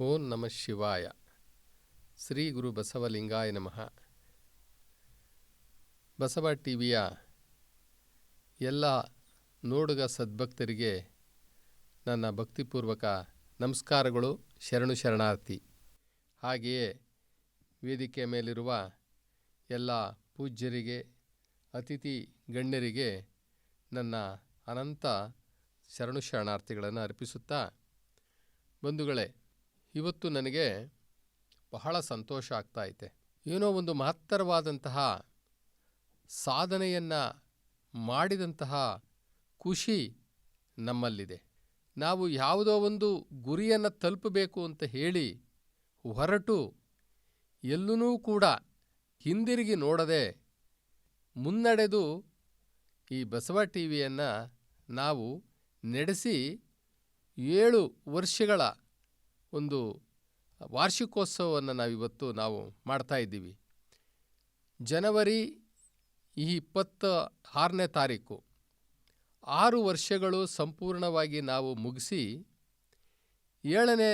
ಓಂ ನಮಃ ಶಿವಾಯ. ಶ್ರೀ ಗುರು ಬಸವಲಿಂಗಾಯ ನಮಃ. ಬಸವ ಟಿವಿಯ ಎಲ್ಲ ನೋಡುಗ ಸದ್ಭಕ್ತರಿಗೆ ನನ್ನ ಭಕ್ತಿಪೂರ್ವಕ ನಮಸ್ಕಾರಗಳು, ಶರಣು ಶರಣಾರ್ಥಿ. ಹಾಗೆಯೇ ವೇದಿಕೆ ಮೇಲಿರುವ ಎಲ್ಲ ಪೂಜ್ಯರಿಗೆ, ಅತಿಥಿ ಗಣ್ಯರಿಗೆ ನನ್ನ ಅನಂತ ಶರಣು ಶರಣಾರ್ಥಿಗಳನ್ನು ಅರ್ಪಿಸುತ್ತಾ ಬಂಧುಗಳೇ ಇವತ್ತು ನನಗೆ ಬಹಳ ಸಂತೋಷ ಆಗ್ತಾ ಐತೆ ಏನೋ ಒಂದು ಮಹತ್ತರವಾದಂತಹ ಸಾಧನೆಯನ್ನು ಮಾಡಿದಂತಹ ಖುಷಿ ನಮ್ಮಲ್ಲಿದೆ. ನಾವು ಯಾವುದೋ ಒಂದು ಗುರಿಯನ್ನು ತಲುಪಬೇಕು ಅಂತ ಹೇಳಿ ಹೊರಟು ಎಲ್ಲೂ ಕೂಡ ಹಿಂದಿರುಗಿ ನೋಡದೆ ಮುನ್ನಡೆದು ಈ ಬಸವ ಟಿ ವಿಯನ್ನು ನಾವು ನಡೆಸಿ ಏಳು ವರ್ಷಗಳ ಒಂದು ವಾರ್ಷಿಕೋತ್ಸವವನ್ನು ನಾವಿವತ್ತು ನಾವು ಮಾಡ್ತಾ ಇದ್ದೀವಿ. ಜನವರಿ ಈ ಇಪ್ಪತ್ತ ಆರನೇ ತಾರೀಕು. ಆರು ವರ್ಷಗಳು ಸಂಪೂರ್ಣವಾಗಿ ನಾವು ಮುಗಿಸಿ ಏಳನೇ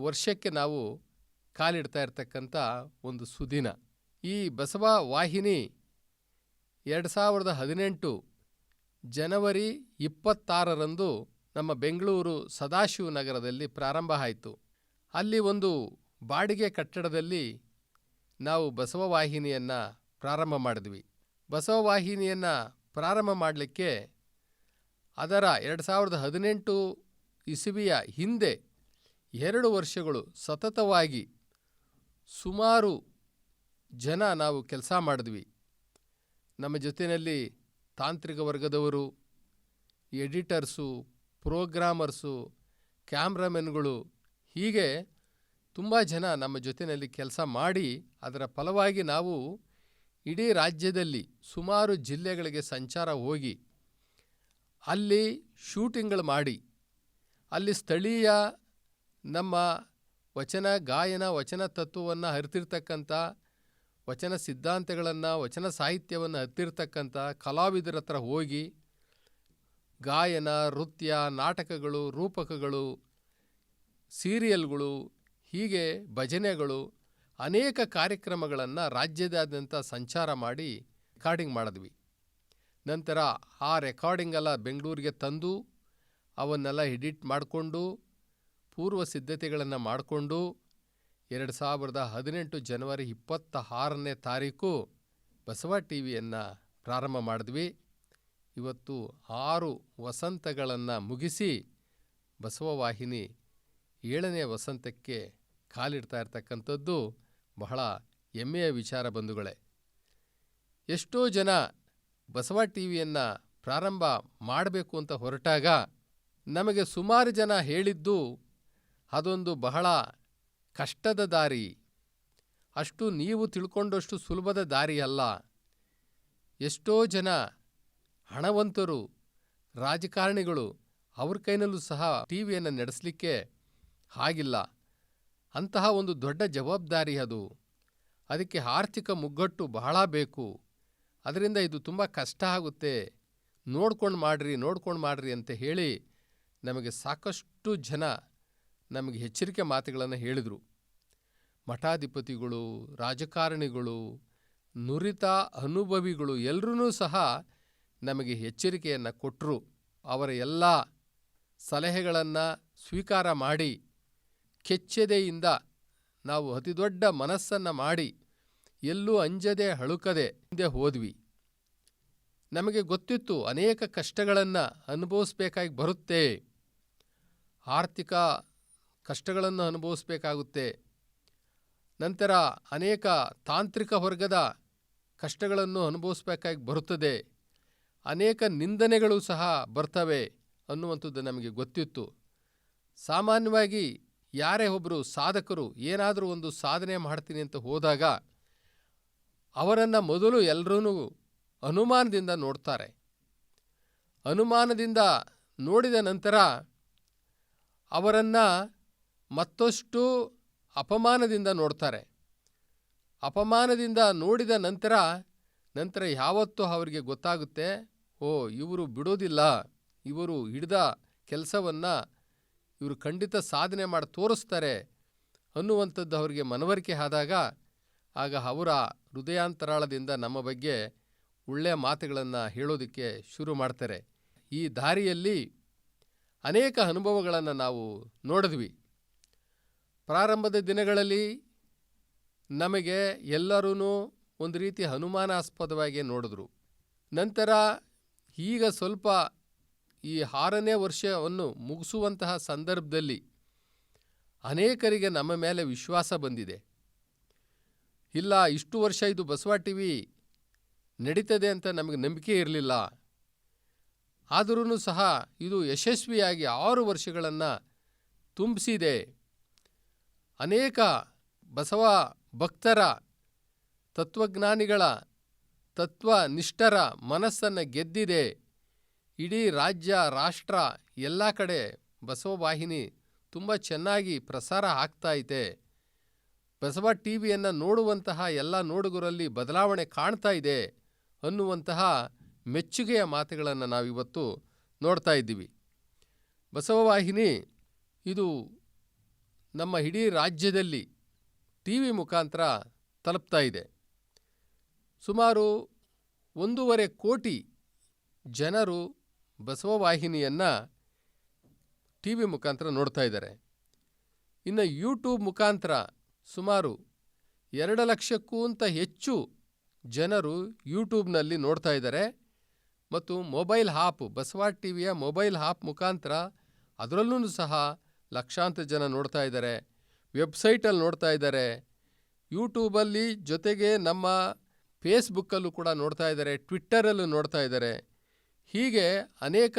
ವರ್ಷಕ್ಕೆ ನಾವು ಕಾಲಿಡ್ತಾ ಇರ್ತಕ್ಕಂಥ ಒಂದು ಸುದಿನ. ಈ ಬಸವ ವಾಹಿನಿ ಎರಡು ಸಾವಿರದ ಹದಿನೆಂಟು ಜನವರಿ ಇಪ್ಪತ್ತಾರರಂದು ನಮ್ಮ ಬೆಂಗಳೂರು ಸದಾಶಿವನಗರದಲ್ಲಿ ಪ್ರಾರಂಭ ಆಯಿತು. ಅಲ್ಲಿ ಒಂದು ಬಾಡಿಗೆ ಕಟ್ಟಡದಲ್ಲಿ ನಾವು ಬಸವವಾಹಿನಿಯನ್ನು ಪ್ರಾರಂಭ ಮಾಡಿದ್ವಿ. ಬಸವವಾಹಿನಿಯನ್ನು ಪ್ರಾರಂಭ ಮಾಡಲಿಕ್ಕೆ ಅದರ ಎರಡು ಸಾವಿರದ ಹದಿನೆಂಟು ಇಸವಿಯ ಹಿಂದೆ ಎರಡು ವರ್ಷಗಳು ಸತತವಾಗಿ ಸುಮಾರು ಜನ ನಾವು ಕೆಲಸ ಮಾಡಿದ್ವಿ. ನಮ್ಮ ಜೊತೆಯಲ್ಲಿ ತಾಂತ್ರಿಕ ವರ್ಗದವರು, ಎಡಿಟರ್ಸು ಪ್ರೋಗ್ರಾಮರ್ಸು, ಕ್ಯಾಮ್ರಾಮೆನ್ಗಳು ಹೀಗೆ ತುಂಬ ಜನ ನಮ್ಮ ಜೊತೆಯಲ್ಲಿ ಕೆಲಸ ಮಾಡಿ ಅದರ ಫಲವಾಗಿ ನಾವು ಇಡೀ ರಾಜ್ಯದಲ್ಲಿ ಸುಮಾರು ಜಿಲ್ಲೆಗಳಿಗೆ ಸಂಚಾರ ಹೋಗಿ ಅಲ್ಲಿ ಶೂಟಿಂಗ್ಗಳು ಮಾಡಿ, ಅಲ್ಲಿ ಸ್ಥಳೀಯ ನಮ್ಮ ವಚನ ಗಾಯನ, ವಚನ ತತ್ವವನ್ನು ಹರಿತಿರ್ತಕ್ಕಂಥ, ವಚನ ಸಿದ್ಧಾಂತಗಳನ್ನು, ವಚನ ಸಾಹಿತ್ಯವನ್ನು ಅರಿತಿರ್ತಕ್ಕಂಥ ಕಲಾವಿದರ ಹತ್ರ ಹೋಗಿ ಗಾಯನ, ನೃತ್ಯ, ನಾಟಕಗಳು, ರೂಪಕಗಳು, ಸೀರಿಯಲ್ಗಳು, ಹೀಗೆ ಭಜನೆಗಳು ಅನೇಕ ಕಾರ್ಯಕ್ರಮಗಳನ್ನು ರಾಜ್ಯದಾದ್ಯಂತ ಸಂಚಾರ ಮಾಡಿ ರೆಕಾರ್ಡಿಂಗ್ ಮಾಡಿದ್ವಿ. ನಂತರ ಆ ರೆಕಾರ್ಡಿಂಗೆಲ್ಲ ಬೆಂಗಳೂರಿಗೆ ತಂದು ಅವನ್ನೆಲ್ಲ ಎಡಿಟ್ ಮಾಡಿಕೊಂಡು, ಪೂರ್ವ ಸಿದ್ಧತೆಗಳನ್ನು ಮಾಡಿಕೊಂಡು, ಎರಡು ಸಾವಿರದ ಹದಿನೆಂಟು ಜನವರಿ ಇಪ್ಪತ್ತ ಆರನೇ ತಾರೀಕು ಬಸವ ಟಿ ವಿಯನ್ನು ಪ್ರಾರಂಭ ಮಾಡಿದ್ವಿ. ಇವತ್ತು ಆರು ವಸಂತಗಳನ್ನು ಮುಗಿಸಿ ಬಸವವಾಹಿನಿ ಏಳನೇ ವಸಂತಕ್ಕೆ ಕಾಲಿಡ್ತಾ ಇರ್ತಕ್ಕಂಥದ್ದು ಬಹಳ ಹೆಮ್ಮೆಯ ವಿಚಾರ ಬಂಧುಗಳೇ. ಎಷ್ಟೋ ಜನ ಬಸವ ಟಿ ವಿಯನ್ನು ಪ್ರಾರಂಭ ಮಾಡಬೇಕು ಅಂತ ಹೊರಟಾಗ ನಮಗೆ ಸುಮಾರು ಜನ ಹೇಳಿದ್ದು ಅದೊಂದು ಬಹಳ ಕಷ್ಟದ ದಾರಿ. ಅಷ್ಟು ನೀವು ತಿಳ್ಕೊಂಡಷ್ಟು ಸುಲಭದ ದಾರಿ ಅಲ್ಲ. ಎಷ್ಟೋ ಜನ ಹಣವಂತರು, ರಾಜಕಾರಣಿಗಳು ಅವ್ರ ಕೈನಲ್ಲೂ ಸಹ ಟಿ ವಿಯನ್ನು ನಡೆಸಲಿಕ್ಕೆ ಆಗಿಲ್ಲ. ಅಂತಹ ಒಂದು ದೊಡ್ಡ ಜವಾಬ್ದಾರಿ ಅದು. ಅದಕ್ಕೆ ಆರ್ಥಿಕ ಮುಗ್ಗಟ್ಟು ಬಹಳ ಬೇಕು. ಅದರಿಂದ ಇದು ತುಂಬ ಕಷ್ಟ ಆಗುತ್ತೆ. ನೋಡ್ಕೊಂಡು ಮಾಡ್ರಿ ನೋಡ್ಕೊಂಡು ಮಾಡ್ರಿ ಅಂತ ಹೇಳಿ ನಮಗೆ ಸಾಕಷ್ಟು ಜನ ನಮಗೆ ಎಚ್ಚರಿಕೆ ಮಾತುಗಳನ್ನು ಹೇಳಿದರು. ಮಠಾಧಿಪತಿಗಳು, ರಾಜಕಾರಣಿಗಳು, ನುರಿತ ಅನುಭವಿಗಳು ಎಲ್ಲರೂ ಸಹ ನಮಗೆ ಎಚ್ಚರಿಕೆಯನ್ನು ಕೊಟ್ಟರು ಅವರ ಎಲ್ಲ ಸಲಹೆಗಳನ್ನು ಸ್ವೀಕಾರ ಮಾಡಿ, ಕೆಚ್ಚೆದೆಯಿಂದ ನಾವು ಅತಿದೊಡ್ಡ ಮನಸ್ಸನ್ನು ಮಾಡಿ, ಎಲ್ಲೂ ಅಂಜದೆ ಹಳುಕದೆ ಹಿಂದೆ ಹೋದ್ವಿ. ನಮಗೆ ಗೊತ್ತಿತ್ತು ಅನೇಕ ಕಷ್ಟಗಳನ್ನು ಅನುಭವಿಸ್ಬೇಕಾಗಿ ಬರುತ್ತೆ. ಆರ್ಥಿಕ ಕಷ್ಟಗಳನ್ನು ಅನುಭವಿಸ್ಬೇಕಾಗುತ್ತೆ. ನಂತರ ಅನೇಕ ತಾಂತ್ರಿಕ ವರ್ಗದ ಕಷ್ಟಗಳನ್ನು ಅನುಭವಿಸ್ಬೇಕಾಗಿ ಬರುತ್ತದೆ. ಅನೇಕ ನಿಂದನೆಗಳು ಸಹ ಬರ್ತವೆ ಅನ್ನುವಂಥದ್ದು ನಮಗೆ ಗೊತ್ತಿತ್ತು. ಸಾಮಾನ್ಯವಾಗಿ ಯಾರೇ ಒಬ್ಬರು ಸಾಧಕರು ಏನಾದರೂ ಒಂದು ಸಾಧನೆ ಮಾಡ್ತೀನಿ ಅಂತ ಹೋದಾಗ ಅವರನ್ನು ಮೊದಲು ಎಲ್ಲರೂ ಅನುಮಾನದಿಂದ ನೋಡ್ತಾರೆ. ಅನುಮಾನದಿಂದ ನೋಡಿದ ನಂತರ ಅವರನ್ನು ಮತ್ತಷ್ಟು ಅಪಮಾನದಿಂದ ನೋಡ್ತಾರೆ. ಅಪಮಾನದಿಂದ ನೋಡಿದ ನಂತರ ನಂತರ ಯಾವತ್ತೂ ಅವರಿಗೆ ಗೊತ್ತಾಗುತ್ತೆ ಓ, ಇವರು ಬಿಡೋದಿಲ್ಲ. ಇವರು ಹಿಡ್ದ ಕೆಲಸವನ್ನು ಇವರು ಖಂಡಿತ ಸಾಧನೆ ಮಾಡಿ ತೋರಿಸ್ತಾರೆ ಅನ್ನುವಂಥದ್ದು ಅವರಿಗೆ ಮನವರಿಕೆ ಆದಾಗ ಆಗ ಅವರ ಹೃದಯಾಂತರಾಳದಿಂದ ನಮ್ಮ ಬಗ್ಗೆ ಒಳ್ಳೆಯ ಮಾತುಗಳನ್ನು ಹೇಳೋದಕ್ಕೆ ಶುರು ಮಾಡ್ತಾರೆ. ಈ ದಾರಿಯಲ್ಲಿ ಅನೇಕ ಅನುಭವಗಳನ್ನು ನಾವು ನೋಡಿದ್ವಿ. ಪ್ರಾರಂಭದ ದಿನಗಳಲ್ಲಿ ನಮಗೆ ಎಲ್ಲರೂ ಒಂದು ರೀತಿ ಅನುಮಾನಾಸ್ಪದವಾಗಿ ನೋಡಿದ್ರು. ನಂತರ ಈಗ ಸ್ವಲ್ಪ ಈ ಆರನೇ ವರ್ಷವನ್ನು ಮುಗಿಸುವಂತಹ ಸಂದರ್ಭದಲ್ಲಿ ಅನೇಕರಿಗೆ ನಮ್ಮ ಮೇಲೆ ವಿಶ್ವಾಸ ಬಂದಿದೆ. ಇಲ್ಲ, ಇಷ್ಟು ವರ್ಷ ಇದು ಬಸವ ಟಿ ವಿ ನಡೀತದೆ ಅಂತ ನಮಗೆ ನಂಬಿಕೆ ಇರಲಿಲ್ಲ. ಆದರೂ ಸಹ ಇದು ಯಶಸ್ವಿಯಾಗಿ ಆರು ವರ್ಷಗಳನ್ನು ತುಂಬಿಸಿದೆ. ಅನೇಕ ಬಸವ ಭಕ್ತರ, ತತ್ವಜ್ಞಾನಿಗಳ ತತ್ವನಿಷ್ಠರ ಮನಸ್ಸನ್ನು ಗೆದ್ದಿದೆ. ಇಡೀ ರಾಜ್ಯ, ರಾಷ್ಟ್ರ, ಎಲ್ಲ ಕಡೆ ಬಸವವಾಹಿನಿ ತುಂಬ ಚೆನ್ನಾಗಿ ಪ್ರಸಾರ ಆಗ್ತಾ ಐತೆ. ಬಸವ ಟಿ ವಿಯನ್ನು ನೋಡುವಂತಹ ಎಲ್ಲ ನೋಡುಗರಲ್ಲಿ ಬದಲಾವಣೆ ಕಾಣ್ತಾ ಇದೆ ಅನ್ನುವಂತಹ ಮೆಚ್ಚುಗೆಯ ಮಾತುಗಳನ್ನು ನಾವಿವತ್ತು ನೋಡ್ತಾ ಇದ್ದೀವಿ. ಬಸವವಾಹಿನಿ, ಇದು ನಮ್ಮ ಇಡೀ ರಾಜ್ಯದಲ್ಲಿ ಟಿ ವಿ ಮುಖಾಂತರ ತಲುಪ್ತಾ ಇದೆ. ಸುಮಾರು ಒಂದೂವರೆ ಕೋಟಿ ಜನರು ಬಸವವಾಹಿನಿಯನ್ನು ಟಿ ವಿ ಮುಖಾಂತರ ನೋಡ್ತಾ ಇದ್ದಾರೆ. ಇನ್ನು ಯೂಟ್ಯೂಬ್ ಮುಖಾಂತರ ಸುಮಾರು ಎರಡು ಲಕ್ಷಕ್ಕೂ ಅಂತ ಹೆಚ್ಚು ಜನರು ಯೂಟ್ಯೂಬ್ನಲ್ಲಿ ನೋಡ್ತಾ ಇದ್ದಾರೆ. ಮತ್ತು ಮೊಬೈಲ್ ಹಾಪ್, ಬಸವ ಟಿ ವಿಯ ಮೊಬೈಲ್ ಹಾಪ್ ಮುಖಾಂತರ ಅದರಲ್ಲೂ ಸಹ ಲಕ್ಷಾಂತರ ಜನ ನೋಡ್ತಾ ಇದ್ದಾರೆ. ವೆಬ್ಸೈಟಲ್ಲಿ ನೋಡ್ತಾ ಇದ್ದಾರೆ. ಯೂಟ್ಯೂಬಲ್ಲಿ ಜೊತೆಗೆ ನಮ್ಮ ಫೇಸ್ಬುಕ್ಕಲ್ಲೂ ಕೂಡ ನೋಡ್ತಾ ಇದ್ದಾರೆ, ಟ್ವಿಟ್ಟರಲ್ಲೂ ನೋಡ್ತಾ ಇದ್ದಾರೆ. ಹೀಗೆ ಅನೇಕ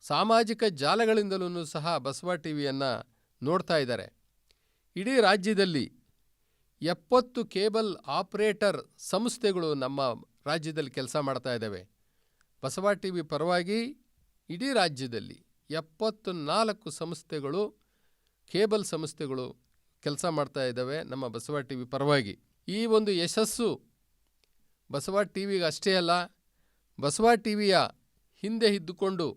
ಸಾಮಾಜಿಕ ಜಾಲಗಳಿಂದಲೂ ಸಹ ಬಸವ ಟಿ ವಿಯನ್ನು ನೋಡ್ತಾ ಇದ್ದಾರೆ. ಇಡೀ ರಾಜ್ಯದಲ್ಲಿ ಎಪ್ಪತ್ತು ಕೇಬಲ್ ಆಪರೇಟರ್ ಸಂಸ್ಥೆಗಳು ನಮ್ಮ ರಾಜ್ಯದಲ್ಲಿ ಕೆಲಸ ಮಾಡ್ತಾ ಇದ್ದಾವೆ. ಬಸವ ಟಿ ವಿ ಪರವಾಗಿ ಇಡೀ ರಾಜ್ಯದಲ್ಲಿ ಎಪ್ಪತ್ತು ನಾಲ್ಕು ಸಂಸ್ಥೆಗಳು, ಕೇಬಲ್ ಸಂಸ್ಥೆಗಳು ಕೆಲಸ ಮಾಡ್ತಾ ಇದ್ದಾವೆ ನಮ್ಮ ಬಸವ ಟಿ ವಿ ಪರವಾಗಿ. ಈ ಒಂದು ಯಶಸ್ಸು ಬಸವ ಟಿ ಅಷ್ಟೇ ಅಲ್ಲ, ಬಸವ ಟಿ ವಿಯ ಹಿಂದೆ ಇದ್ದುಕೊಂಡು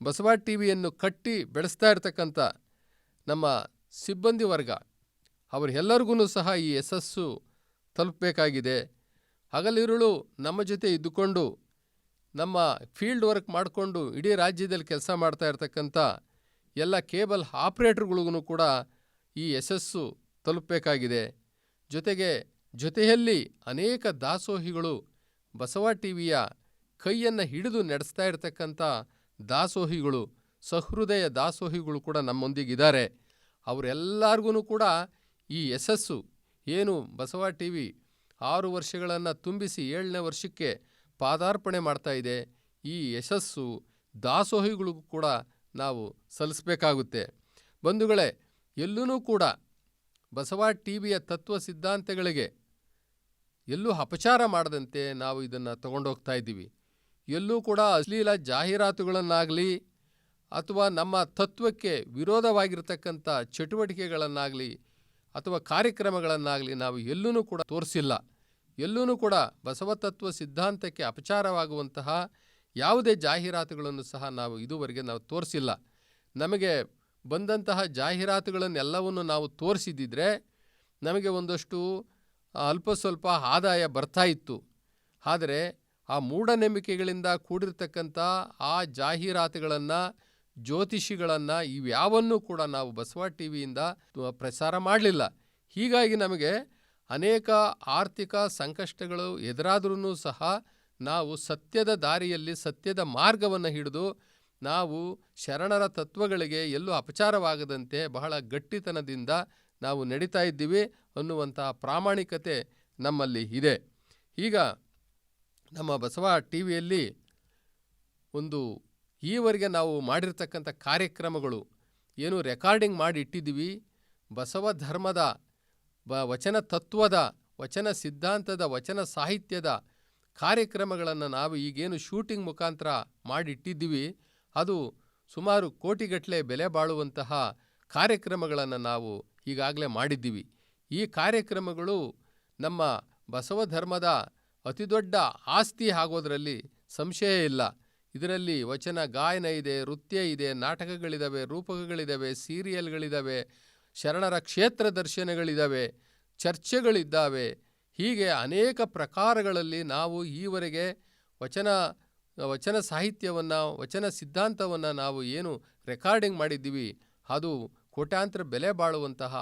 ಬಸವ ಟಿ ವಿಯನ್ನು ಕಟ್ಟಿ ಬೆಳೆಸ್ತಾ ಇರತಕ್ಕಂಥ ನಮ್ಮ ಸಿಬ್ಬಂದಿ ವರ್ಗ, ಅವರೆಲ್ಲರಿಗೂ ಸಹ ಈ ಯಶಸ್ಸು ತಲುಪಬೇಕಾಗಿದೆ. ಹಗಲಿರುಳು ನಮ್ಮ ಜೊತೆ ಇದ್ದುಕೊಂಡು, ನಮ್ಮ ಫೀಲ್ಡ್ ವರ್ಕ್ ಮಾಡಿಕೊಂಡು ಇಡೀ ರಾಜ್ಯದಲ್ಲಿ ಕೆಲಸ ಮಾಡ್ತಾ ಇರ್ತಕ್ಕಂಥ ಎಲ್ಲ ಕೇಬಲ್ ಆಪ್ರೇಟರ್ಗಳಿಗೂ ಕೂಡ ಈ ಯಶಸ್ಸು ತಲುಪಬೇಕಾಗಿದೆ. ಜೊತೆಗೆ ಜೊತೆಯಲ್ಲಿ ಅನೇಕ ದಾಸೋಹಿಗಳು ಬಸವ ಟಿವಿಯ ಕೈಯನ್ನು ಹಿಡಿದು ನಡೆಸ್ತಾ ಇರತಕ್ಕಂಥ ದಾಸೋಹಿಗಳು, ಸಹೃದಯ ದಾಸೋಹಿಗಳು ಕೂಡ ನಮ್ಮೊಂದಿಗಿದ್ದಾರೆ. ಅವರೆಲ್ಲರಿಗೂ ಕೂಡ ಈ ಯಶಸ್ಸು ಏನು ಬಸವ ಟಿ ವಿ ಆರು ವರ್ಷಗಳನ್ನು ತುಂಬಿಸಿ ಏಳನೇ ವರ್ಷಕ್ಕೆ ಪಾದಾರ್ಪಣೆ ಮಾಡ್ತಾ ಇದೆ. ಈ ಯಶಸ್ಸು ದಾಸೋಹಿಗಳಿಗೂ ಕೂಡ ನಾವು ಸಲ್ಲಿಸಬೇಕಾಗುತ್ತೆ. ಬಂಧುಗಳೇ ಎಲ್ಲೂ ಕೂಡ ಬಸವ ಟಿ ವಿಯ ತತ್ವ ಸಿದ್ಧಾಂತಗಳಿಗೆ ಎಲ್ಲೂ ಅಪಚಾರ ಮಾಡದಂತೆ ನಾವು ಇದನ್ನು ತಗೊಂಡೋಗ್ತಾ ಇದ್ದೀವಿ. ಎಲ್ಲೂ ಕೂಡ ಅಶ್ಲೀಲ ಜಾಹೀರಾತುಗಳನ್ನಾಗಲಿ ಅಥವಾ ನಮ್ಮ ತತ್ವಕ್ಕೆ ವಿರೋಧವಾಗಿರ್ತಕ್ಕಂಥ ಚಟುವಟಿಕೆಗಳನ್ನಾಗಲಿ ಅಥವಾ ಕಾರ್ಯಕ್ರಮಗಳನ್ನಾಗಲಿ ನಾವು ಎಲ್ಲೂ ಕೂಡ ತೋರಿಸಿಲ್ಲ. ಎಲ್ಲೂ ಕೂಡ ಬಸವತತ್ವ ಸಿದ್ಧಾಂತಕ್ಕೆ ಅಪಚಾರವಾಗುವಂತಹ ಯಾವುದೇ ಜಾಹೀರಾತುಗಳನ್ನು ಸಹ ನಾವು ಇದುವರೆಗೆ ನಾವು ತೋರಿಸಿಲ್ಲ. ನಮಗೆ ಬಂದಂತಹ ಜಾಹೀರಾತುಗಳನ್ನೆಲ್ಲವನ್ನು ನಾವು ತೋರಿಸಿದ್ದಿದ್ರೆ ನಮಗೆ ಒಂದಷ್ಟು ಅಲ್ಪ ಸ್ವಲ್ಪ ಆದಾಯ ಬರ್ತಾ ಇತ್ತು. ಆದರೆ ಆ ಮೂಢನಂಬಿಕೆಗಳಿಂದ ಕೂಡಿರ್ತಕ್ಕಂಥ ಆ ಜಾಹೀರಾತುಗಳನ್ನು, ಜ್ಯೋತಿಷಿಗಳನ್ನು ಇವ್ಯಾವನ್ನೂ ಕೂಡ ನಾವು ಬಸವ ಟಿ ವಿಯಿಂದ ಪ್ರಸಾರ ಮಾಡಲಿಲ್ಲ. ಹೀಗಾಗಿ ನಮಗೆ ಅನೇಕ ಆರ್ಥಿಕ ಸಂಕಷ್ಟಗಳು ಎದುರಾದ್ರೂ ಸಹ ನಾವು ಸತ್ಯದ ದಾರಿಯಲ್ಲಿ ಸತ್ಯದ ಮಾರ್ಗವನ್ನು ಹಿಡಿದು ನಾವು ಶರಣರ ತತ್ವಗಳಿಗೆ ಎಲ್ಲೂ ಅಪಚಾರವಾಗದಂತೆ ಬಹಳ ಗಟ್ಟಿತನದಿಂದ ನಾವು ನಡೀತಾ ಇದ್ದೀವಿ ಅನ್ನುವಂತಹ ಪ್ರಾಮಾಣಿಕತೆ ನಮ್ಮಲ್ಲಿ ಇದೆ. ಈಗ ನಮ್ಮ ಬಸವ ಟಿ ವಿಯಲ್ಲಿ ಒಂದು ಈವರೆಗೆ ನಾವು ಮಾಡಿರ್ತಕ್ಕಂಥ ಕಾರ್ಯಕ್ರಮಗಳು, ಏನು ರೆಕಾರ್ಡಿಂಗ್ ಮಾಡಿ ಇಟ್ಟಿದ್ದೀವಿ, ಬಸವ ಧರ್ಮದ ಬ ವಚನ ತತ್ವದ, ವಚನ ಸಿದ್ಧಾಂತದ, ವಚನ ಸಾಹಿತ್ಯದ ಕಾರ್ಯಕ್ರಮಗಳನ್ನು ನಾವು ಈಗೇನು ಶೂಟಿಂಗ್ ಮುಖಾಂತರ ಮಾಡಿಟ್ಟಿದ್ದೀವಿ ಅದು ಸುಮಾರು ಕೋಟಿಗಟ್ಟಲೆ ಬೆಲೆ ಬಾಳುವಂತಹ ಕಾರ್ಯಕ್ರಮಗಳನ್ನು ನಾವು ಈಗಾಗಲೇ ಮಾಡಿದ್ದೀವಿ. ಈ ಕಾರ್ಯಕ್ರಮಗಳು ನಮ್ಮ ಬಸವ ಧರ್ಮದ ಅತಿದೊಡ್ಡ ಆಸ್ತಿ ಆಗೋದರಲ್ಲಿ ಸಂಶಯ ಇಲ್ಲ. ಇದರಲ್ಲಿ ವಚನ ಗಾಯನ ಇದೆ, ನೃತ್ಯ ಇದೆ ನಾಟಕಗಳಿದ್ದಾವೆ ರೂಪಕಗಳಿದ್ದಾವೆ ಸೀರಿಯಲ್ಗಳಿದ್ದಾವೆ ಶರಣರ ಕ್ಷೇತ್ರ ದರ್ಶನಗಳಿದ್ದಾವೆ ಚರ್ಚೆಗಳಿದ್ದಾವೆ. ಹೀಗೆ ಅನೇಕ ಪ್ರಕಾರಗಳಲ್ಲಿ ನಾವು ಈವರೆಗೆ ವಚನ ವಚನ ಸಾಹಿತ್ಯವನ್ನು, ವಚನ ಸಿದ್ಧಾಂತವನ್ನು ನಾವು ಏನು ರೆಕಾರ್ಡಿಂಗ್ ಮಾಡಿದ್ದೀವಿ, ಅದು ಕೋಟ್ಯಾಂತರ ಬೆಲೆ ಬಾಳುವಂತಹ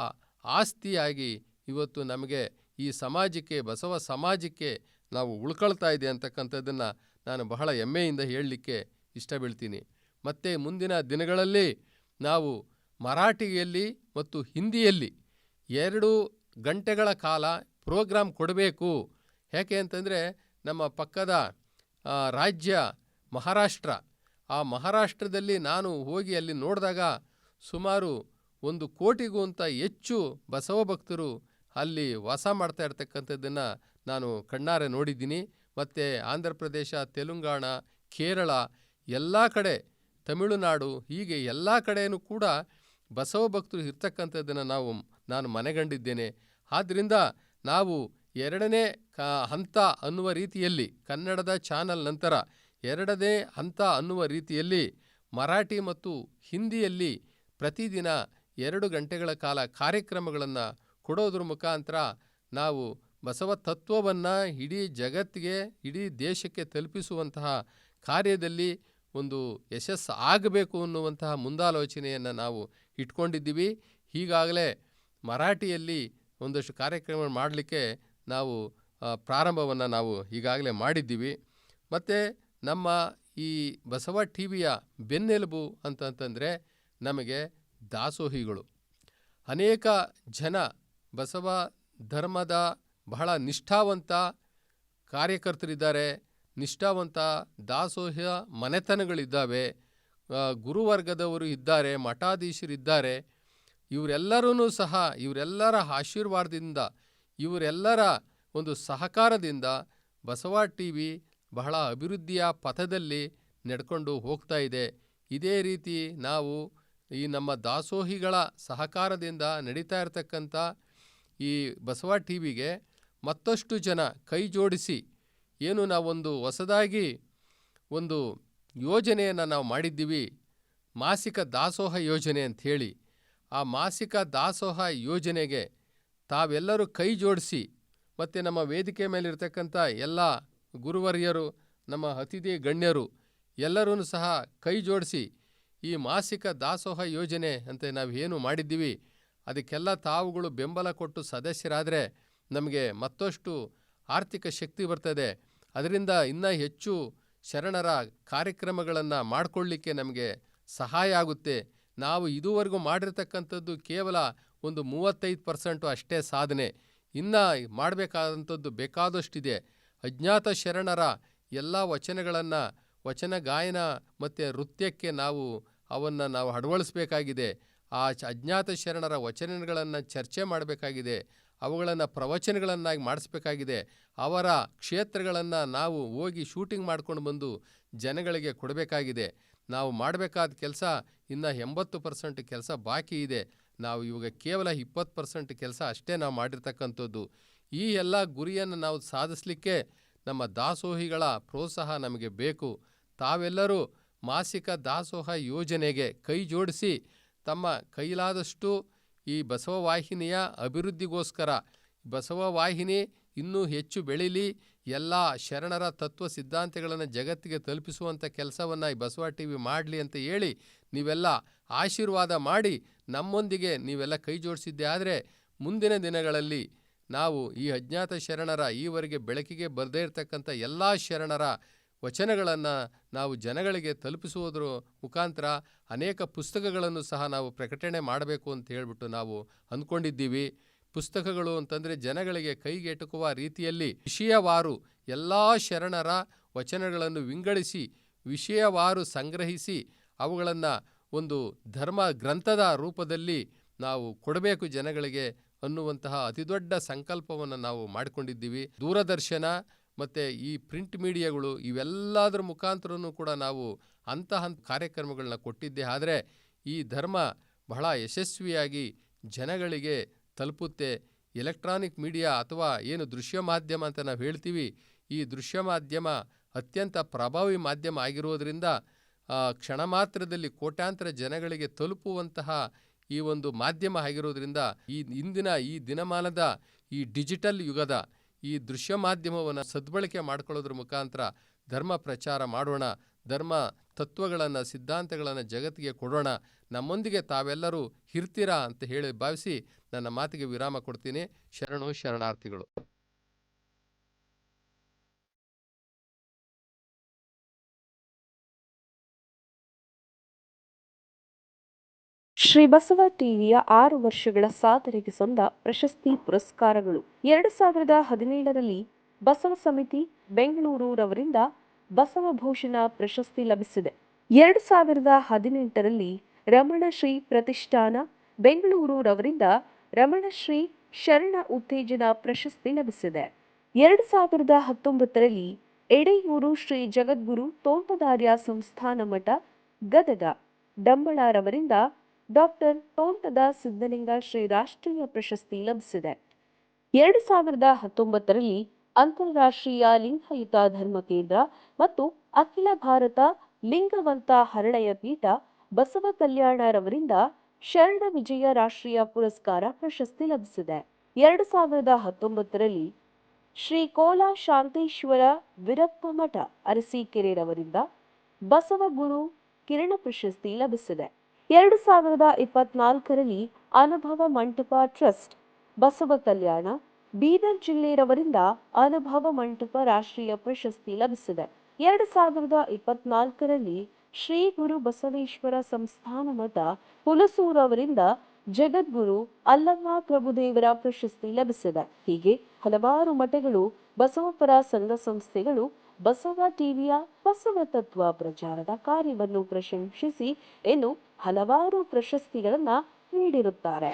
ಆಸ್ತಿಯಾಗಿ ಇವತ್ತು ನಮಗೆ ಈ ಸಮಾಜಕ್ಕೆ, ಬಸವ ಸಮಾಜಕ್ಕೆ ನಾವು ಉಳ್ಕೊಳ್ತಾ ಇದೆ ಅಂತಕ್ಕಂಥದ್ದನ್ನು ನಾನು ಬಹಳ ಹೆಮ್ಮೆಯಿಂದ ಹೇಳಲಿಕ್ಕೆ ಇಷ್ಟ ಬೀಳ್ತೀನಿ ಮತ್ತು ಮುಂದಿನ ದಿನಗಳಲ್ಲಿ ನಾವು ಮರಾಠಿಯಲ್ಲಿ ಮತ್ತು ಹಿಂದಿಯಲ್ಲಿ ಎರಡು ಗಂಟೆಗಳ ಕಾಲ ಪ್ರೋಗ್ರಾಮ್ ಕೊಡಬೇಕು. ಯಾಕೆ ಅಂತಂದರೆ ನಮ್ಮ ಪಕ್ಕದ ರಾಜ್ಯ ಮಹಾರಾಷ್ಟ್ರ. ಆ ಮಹಾರಾಷ್ಟ್ರದಲ್ಲಿ ನಾನು ಹೋಗಿ ಅಲ್ಲಿ ನೋಡಿದಾಗ ಸುಮಾರು ಒಂದು ಕೋಟಿಗೂ ಅಂತ ಹೆಚ್ಚು ಬಸವ ಭಕ್ತರು ಅಲ್ಲಿ ವಾಸ ಮಾಡ್ತಾ ಇರ್ತಕ್ಕಂಥದ್ದನ್ನು ನಾನು ಕಣ್ಣಾರೆ ನೋಡಿದ್ದೀನಿ. ಮತ್ತು ಆಂಧ್ರ ಪ್ರದೇಶ, ತೆಲಂಗಾಣ, ಕೇರಳ ಎಲ್ಲ ಕಡೆ, ತಮಿಳುನಾಡು ಹೀಗೆ ಎಲ್ಲ ಕಡೆಯೂ ಕೂಡ ಬಸವ ಭಕ್ತರು ಇರ್ತಕ್ಕಂಥದ್ದನ್ನು ನಾವು ನಾನು ಮನೆಗಂಡಿದ್ದೇನೆ. ಆದ್ದರಿಂದ ನಾವು ಎರಡನೇ ಕ, ಹಂತ ಅನ್ನುವ ರೀತಿಯಲ್ಲಿ ಕನ್ನಡದ ಚಾನಲ್ ನಂತರ ಎರಡನೇ ಹಂತ ಅನ್ನುವ ರೀತಿಯಲ್ಲಿ ಮರಾಠಿ ಮತ್ತು ಹಿಂದಿಯಲ್ಲಿ ಪ್ರತಿದಿನ ಎರಡು ಗಂಟೆಗಳ ಕಾಲ ಕಾರ್ಯಕ್ರಮಗಳನ್ನು ಕೊಡೋದ್ರ ಮುಖಾಂತರ ನಾವು ಬಸವ ತತ್ವವನ್ನು ಇಡೀ ಜಗತ್ತಿಗೆ, ಇಡೀ ದೇಶಕ್ಕೆ ತಲುಪಿಸುವಂತಹ ಕಾರ್ಯದಲ್ಲಿ ಒಂದು ಯಶಸ್ಸು ಆಗಬೇಕು ಅನ್ನುವಂತಹ ಮುಂದಾಲೋಚನೆಯನ್ನು ನಾವು ಇಟ್ಕೊಂಡಿದ್ದೀವಿ. ಈಗಾಗಲೇ ಮರಾಠಿಯಲ್ಲಿ ಒಂದಷ್ಟು ಕಾರ್ಯಕ್ರಮ ಮಾಡಲಿಕ್ಕೆ ನಾವು ಪ್ರಾರಂಭವನ್ನು ನಾವು ಈಗಾಗಲೇ ಮಾಡಿದ್ದೀವಿ. ಮತ್ತು ನಮ್ಮ ಈ ಬಸವ ಟಿ ವಿಯ ಬೆನ್ನೆಲುಬು ಅಂತಂತಂದರೆ ನಮಗೆ ದಾಸೋಹಿಗಳು. ಅನೇಕ ಜನ ಬಸವ ಧರ್ಮದ ಬಹಳ ನಿಷ್ಠಾವಂತ ಕಾರ್ಯಕರ್ತರಿದ್ದಾರೆ. ನಿಷ್ಠಾವಂತ ದಾಸೋಹ ಮನೆತನಗಳಿದ್ದಾವೆ. ಗುರುವರ್ಗದವರು ಇದ್ದಾರೆ, ಮಠಾಧೀಶರಿದ್ದಾರೆ. ಇವರೆಲ್ಲರೂ ಸಹ, ಇವರೆಲ್ಲರ ಆಶೀರ್ವಾದದಿಂದ, ಇವರೆಲ್ಲರ ಒಂದು ಸಹಕಾರದಿಂದ ಬಸವ ಟಿ ವಿ ಬಹಳ ಅಭಿವೃದ್ಧಿಯ ಪಥದಲ್ಲಿ ನಡ್ಕೊಂಡು ಹೋಗ್ತಾ ಇದೆ. ಇದೇ ರೀತಿ ನಾವು ಈ ನಮ್ಮ ದಾಸೋಹಿಗಳ ಸಹಕಾರದಿಂದ ನಡೀತಾ ಇರತಕ್ಕಂಥ ಈ ಬಸವ ಟಿ ವಿಗೆ ಮತ್ತಷ್ಟು ಜನ ಕೈ ಜೋಡಿಸಿ ಏನು ನಾವೊಂದು ಹೊಸದಾಗಿ ಒಂದು ಯೋಜನೆಯನ್ನು ನಾವು ಮಾಡಿದ್ದೀವಿ, ಮಾಸಿಕ ದಾಸೋಹ ಯೋಜನೆ ಅಂಥೇಳಿ ಆ ಮಾಸಿಕ ದಾಸೋಹ ಯೋಜನೆಗೆ ತಾವೆಲ್ಲರೂ ಕೈ ಜೋಡಿಸಿ ಮತ್ತು ನಮ್ಮ ವೇದಿಕೆ ಮೇಲಿರ್ತಕ್ಕಂಥ ಎಲ್ಲ ಗುರುವರ್ಯರು, ನಮ್ಮ ಅತಿಥಿ ಗಣ್ಯರು ಎಲ್ಲರೂ ಸಹ ಕೈ ಜೋಡಿಸಿ ಈ ಮಾಸಿಕ ದಾಸೋಹ ಯೋಜನೆ ಅಂತ ನಾವು ಏನು ಮಾಡಿದ್ದೀವಿ, ಅದಕ್ಕೆಲ್ಲ ತಾವುಗಳು ಬೆಂಬಲ ಕೊಟ್ಟು ಸದಸ್ಯರಾದರೆ ನಮಗೆ ಮತ್ತಷ್ಟು ಆರ್ಥಿಕ ಶಕ್ತಿ ಬರ್ತದೆ. ಅದರಿಂದ ಇನ್ನೂ ಹೆಚ್ಚು ಶರಣರ ಕಾರ್ಯಕ್ರಮಗಳನ್ನು ಮಾಡಿಕೊಳ್ಳಿಕ್ಕೆ ನಮಗೆ ಸಹಾಯ ಆಗುತ್ತೆ. ನಾವು ಇದುವರೆಗೂ ಮಾಡಿರ್ತಕ್ಕಂಥದ್ದು ಕೇವಲ ಒಂದು ಮೂವತ್ತೈದು ಪರ್ಸೆಂಟು ಅಷ್ಟೇ ಸಾಧನೆ. ಇನ್ನು ಮಾಡಬೇಕಾದಂಥದ್ದು ಬೇಕಾದಷ್ಟಿದೆ. ಅಜ್ಞಾತ ಶರಣರ ಎಲ್ಲ ವಚನಗಳನ್ನು ವಚನ ಗಾಯನ ಮತ್ತು ನೃತ್ಯಕ್ಕೆ ನಾವು ಅವನ್ನು ನಾವು ಅಳವಡಿಸ್ಬೇಕಾಗಿದೆ ಆ ಅಜ್ಞಾತ ಶರಣರ ವಚನಗಳನ್ನು ಚರ್ಚೆ ಮಾಡಬೇಕಾಗಿದೆ. ಅವುಗಳನ್ನು ಪ್ರವಚನಗಳನ್ನಾಗಿ ಮಾಡಿಸ್ಬೇಕಾಗಿದೆ. ಅವರ ಕ್ಷೇತ್ರಗಳನ್ನು ನಾವು ಹೋಗಿ ಶೂಟಿಂಗ್ ಮಾಡ್ಕೊಂಡು ಬಂದು ಜನಗಳಿಗೆ ಕೊಡಬೇಕಾಗಿದೆ. ನಾವು ಮಾಡಬೇಕಾದ ಕೆಲಸ ಇನ್ನು ಎಂಬತ್ತು ಪರ್ಸೆಂಟ್ ಕೆಲಸ ಬಾಕಿ ಇದೆ. ನಾವು ಇವಾಗ ಕೇವಲ ಇಪ್ಪತ್ತು ಪರ್ಸೆಂಟ್ ಕೆಲಸ ಅಷ್ಟೇ ನಾವು ಮಾಡಿರ್ತಕ್ಕಂಥದ್ದು. ಈ ಎಲ್ಲ ಗುರಿಯನ್ನು ನಾವು ಸಾಧಿಸಲಿಕ್ಕೆ ನಮ್ಮ ದಾಸೋಹಿಗಳ ಪ್ರೋತ್ಸಾಹ ನಮಗೆ ಬೇಕು. ತಾವೆಲ್ಲರೂ ಮಾಸಿಕ ದಾಸೋಹ ಯೋಜನೆಗೆ ಕೈ ಜೋಡಿಸಿ ತಮ್ಮ ಕೈಲಾದಷ್ಟು ಈ ಬಸವ ವಾಹಿನಿಯ ಅಭಿವೃದ್ಧಿಗೋಸ್ಕರ. ಬಸವ ವಾಹಿನಿ ಇನ್ನೂ ಹೆಚ್ಚು ಬೆಳೀಲಿ, ಎಲ್ಲ ಶರಣರ ತತ್ವ ಸಿದ್ಧಾಂತಗಳನ್ನು ಜಗತ್ತಿಗೆ ತಲುಪಿಸುವಂಥ ಕೆಲಸವನ್ನು ಈ ಬಸವ ಟಿ ವಿ ಮಾಡಲಿ ಅಂತ ಹೇಳಿ ನೀವೆಲ್ಲ ಆಶೀರ್ವಾದ ಮಾಡಿ, ನಮ್ಮೊಂದಿಗೆ ನೀವೆಲ್ಲ ಕೈ ಜೋಡಿಸಿದ್ದೆ ಆದರೆ ಮುಂದಿನ ದಿನಗಳಲ್ಲಿ ನಾವು ಈ ಅಜ್ಞಾತ ಶರಣರ ಈವರೆಗೆ ಬೆಳಕಿಗೆ ಬರದೇ ಇರತಕ್ಕಂಥ ಎಲ್ಲ ಶರಣರ ವಚನಗಳನ್ನು ನಾವು ಜನಗಳಿಗೆ ತಲುಪಿಸುವುದರ ಮುಖಾಂತರ ಅನೇಕ ಪುಸ್ತಕಗಳನ್ನು ಸಹ ನಾವು ಪ್ರಕಟಣೆ ಮಾಡಬೇಕು ಅಂತ ಹೇಳಿಬಿಟ್ಟು ನಾವು ಅಂದ್ಕೊಂಡಿದ್ದೀವಿ. ಪುಸ್ತಕಗಳು ಅಂತಂದರೆ ಜನಗಳಿಗೆ ಕೈಗೆಟುಕುವ ರೀತಿಯಲ್ಲಿ ವಿಷಯವಾರು ಎಲ್ಲ ಶರಣರ ವಚನಗಳನ್ನು ವಿಂಗಡಿಸಿ, ವಿಷಯವಾರು ಸಂಗ್ರಹಿಸಿ, ಅವುಗಳನ್ನು ಒಂದು ಧರ್ಮ ಗ್ರಂಥದ ರೂಪದಲ್ಲಿ ನಾವು ಕೊಡಬೇಕು ಜನಗಳಿಗೆ ಅನ್ನುವಂತಹ ಅತಿದೊಡ್ಡ ಸಂಕಲ್ಪವನ್ನು ನಾವು ಮಾಡಿಕೊಂಡಿದ್ದೀವಿ. ದೂರದರ್ಶನ ಮತ್ತು ಈ ಪ್ರಿಂಟ್ ಮೀಡಿಯಾಗಳು ಇವೆಲ್ಲದರ ಮುಖಾಂತರನೂ ಕೂಡ ನಾವು ಅಂತಹ ಕಾರ್ಯಕ್ರಮಗಳನ್ನ ಕೊಟ್ಟಿದ್ದೆ. ಆದರೆ ಈ ಧರ್ಮ ಬಹಳ ಯಶಸ್ವಿಯಾಗಿ ಜನಗಳಿಗೆ ತಲುಪುತ್ತೆ. ಎಲೆಕ್ಟ್ರಾನಿಕ್ ಮೀಡಿಯಾ ಅಥವಾ ಏನು ದೃಶ್ಯ ಮಾಧ್ಯಮ ಅಂತ ನಾವು ಹೇಳ್ತೀವಿ, ಈ ದೃಶ್ಯ ಮಾಧ್ಯಮ ಅತ್ಯಂತ ಪ್ರಭಾವಿ ಮಾಧ್ಯಮ ಆಗಿರುವುದರಿಂದ ಕ್ಷಣ ಮಾತ್ರದಲ್ಲಿ ಕೋಟ್ಯಾಂತರ ಜನಗಳಿಗೆ ತಲುಪುವಂತಹ ಈ ಒಂದು ಮಾಧ್ಯಮ ಆಗಿರೋದರಿಂದ ಈ ಇಂದಿನ ಈ ದಿನಮಾನದ ಈ ಡಿಜಿಟಲ್ ಯುಗದ ಈ ದೃಶ್ಯ ಮಾಧ್ಯಮವನ್ನು ಸದ್ಬಳಕೆ ಮಾಡ್ಕೊಳ್ಳೋದ್ರ ಮುಖಾಂತರ ಧರ್ಮ ಪ್ರಚಾರ ಮಾಡೋಣ, ಧರ್ಮ ತತ್ವಗಳನ್ನು, ಸಿದ್ಧಾಂತಗಳನ್ನು ಜಗತ್ತಿಗೆ ಕೊಡೋಣ, ನಮ್ಮೊಂದಿಗೆ ತಾವೆಲ್ಲರೂ ಇರ್ತೀರಾ ಅಂತ ಹೇಳಿ ಭಾವಿಸಿ ನನ್ನ ಮಾತಿಗೆ ವಿರಾಮ ಕೊಡ್ತೀನಿ. ಶರಣು ಶರಣಾರ್ಥಿಗಳು. ಶ್ರೀ ಬಸವ ಟಿವಿಯ ಆರು ವರ್ಷಗಳ ಸಾಧನೆಗೆ ಸಂದ ಪ್ರಶಸ್ತಿ ಪುರಸ್ಕಾರಗಳು. ಎರಡು ಸಾವಿರದ ಹದಿನೇಳರಲ್ಲಿ ಬಸವ ಸಮಿತಿ ಬೆಂಗಳೂರು ರವರಿಂದ ಬಸವಭೂಷಣ ಪ್ರಶಸ್ತಿ ಲಭಿಸಿದೆ. ಎರಡು ಸಾವಿರದ ಹದಿನೆಂಟರಲ್ಲಿ ರಮಣಶ್ರೀ ಪ್ರತಿಷ್ಠಾನ ಬೆಂಗಳೂರು ರವರಿಂದ ರಮಣಶ್ರೀ ಶರಣ ಉತ್ತೇಜನ ಪ್ರಶಸ್ತಿ ಲಭಿಸಿದೆ. ಎರಡು ಸಾವಿರದ ಹತ್ತೊಂಬತ್ತರಲ್ಲಿ ಎಡೆಯೂರು ಶ್ರೀ ಜಗದ್ಗುರು ತೋಂಟದಾರ್ಯ ಸಂಸ್ಥಾನ ಮಠ ಗದಗ, ಡಂಬಳಾರವರಿಂದ ಡಾಕ್ಟರ್ ತೋಂಟದ ಸಿದ್ಧಲಿಂಗ ಶ್ರೀ ರಾಷ್ಟ್ರೀಯ ಪ್ರಶಸ್ತಿ ಲಭಿಸಿದೆ. ಎರಡು ಸಾವಿರದ ಹತ್ತೊಂಬತ್ತರಲ್ಲಿ ಅಂತಾರಾಷ್ಟ್ರೀಯ ಲಿಂಗಯುತ ಧರ್ಮ ಕೇಂದ್ರ ಮತ್ತು ಅಖಿಲ ಭಾರತ ಲಿಂಗವಂತ ಹರಳೆಯ ಪೀಠ ಬಸವ ಕಲ್ಯಾಣರವರಿಂದ ಶರಣ ವಿಜಯ ರಾಷ್ಟ್ರೀಯ ಪುರಸ್ಕಾರ ಪ್ರಶಸ್ತಿ ಲಭಿಸಿದೆ. ಎರಡು ಸಾವಿರದ ಹತ್ತೊಂಬತ್ತರಲ್ಲಿ ಶ್ರೀ ಕೋಲಾ ಶಾಂತೇಶ್ವರ ವಿರಪ್ಪ ಮಠ ಅರಸೀಕೆರೆರವರಿಂದ ಬಸವ ಗುರು ಕಿರಣ ಪ್ರಶಸ್ತಿ ಲಭಿಸಿದೆ. ಎರಡು ಸಾವಿರದ ಇಪ್ಪತ್ನಾಲ್ಕರಲ್ಲಿ ಅನುಭವ ಮಂಟಪ ಟ್ರಸ್ಟ್ ಬಸವ ಕಲ್ಯಾಣ, ಬೀದರ್ ಜಿಲ್ಲೆಯವರಿಂದ ಅನುಭವ ಮಂಟಪ ರಾಷ್ಟ್ರೀಯ ಪ್ರಶಸ್ತಿ ಲಭಿಸಿದೆ. ಎರಡು ಸಾವಿರದ ಇಪ್ಪತ್ನಾಲ್ಕರಲ್ಲಿ ಶ್ರೀ ಗುರು ಬಸವೇಶ್ವರ ಸಂಸ್ಥಾನ ಮಠ ಹುಲಸೂರು ಅವರಿಂದ ಜಗದ್ಗುರು ಅಲ್ಲಮ್ಮ ಪ್ರಭುದೇವರ ಪ್ರಶಸ್ತಿ ಲಭಿಸಿದೆ. ಹೀಗೆ ಹಲವಾರು ಮಠಗಳು, ಬಸವಪರ ಸಂಘ ಸಂಸ್ಥೆಗಳು, ಬಸವ ಟಿವಿಯ ಬಸವ ತತ್ವ ಪ್ರಚಾರದ ಕಾರ್ಯವನ್ನು ಪ್ರಶಂಸಿಸಿ, ಇನ್ನು ಹಲವಾರು ಪ್ರಶಸ್ತಿಗಳನ್ನು ನೀಡಿರುತ್ತಾರೆ.